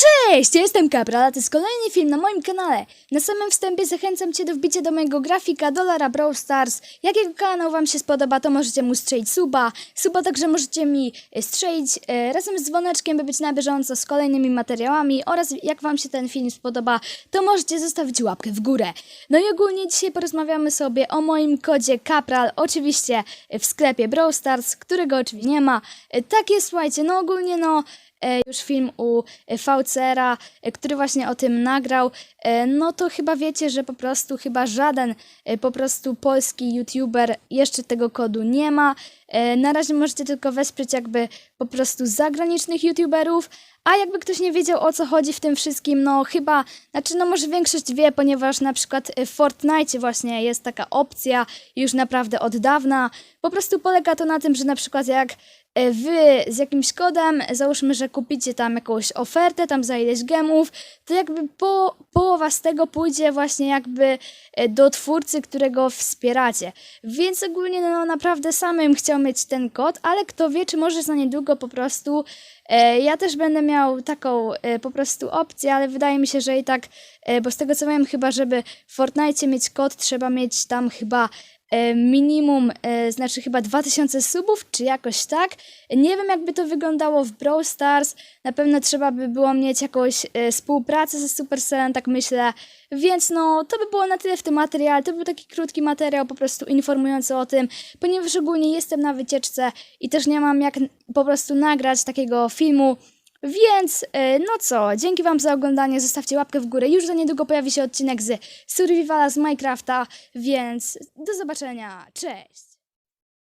Cześć, ja jestem Kapral, a to jest kolejny film na moim kanale. Na samym wstępie zachęcam Cię do wbicia do mojego grafika Dolara Brawl Stars. Jak jego kanał Wam się spodoba, to możecie mu strzelić suba. Suba także możecie mi e, strzelić e, razem z dzwoneczkiem, by być na bieżąco z kolejnymi materiałami oraz jak Wam się ten film spodoba, to możecie zostawić łapkę w górę. No i ogólnie dzisiaj porozmawiamy sobie o moim kodzie Kapral, oczywiście w sklepie Brawl Stars, którego oczywiście nie ma. E, Tak jest, słuchajcie, no ogólnie no już film u e, VCR-a, e, który właśnie o tym nagrał, e, no to chyba wiecie, że po prostu chyba żaden e, po prostu polski youtuber jeszcze tego kodu nie ma. E, Na razie możecie tylko wesprzeć jakby po prostu zagranicznych youtuberów, a jakby ktoś nie wiedział o co chodzi w tym wszystkim, no chyba, znaczy no może większość wie, ponieważ na przykład w Fortnite właśnie jest taka opcja już naprawdę od dawna. Po prostu polega to na tym, że na przykład jak e, wy z jakimś kodem, załóżmy, że kupicie tam jakąś ofertę, tam za ileś gemów, to jakby po, połowa z tego pójdzie właśnie jakby e, do twórcy, którego wspieracie. Więc ogólnie no naprawdę samym chciał mieć ten kod, ale kto wie, czy może za niedługo po prostu e, ja też będę miał taką e, po prostu opcję, ale wydaje mi się, że i tak, e, bo z tego co wiem, chyba żeby w Fortnite mieć kod, trzeba mieć tam chyba minimum, e, znaczy chyba 2000 subów, czy jakoś tak. Nie wiem, jakby to wyglądało w Brawl Stars. Na pewno trzeba by było mieć jakąś e, współpracę ze Supercellem, tak myślę. Więc no, to by było na tyle w tym materiale. To był taki krótki materiał, po prostu informujący o tym, ponieważ ogólnie jestem na wycieczce i też nie mam jak po prostu nagrać takiego filmu. Więc, e, no co, dzięki Wam za oglądanie, zostawcie łapkę w górę. Już za niedługo pojawi się odcinek z Survivala z Minecrafta, więc do zobaczenia, cześć!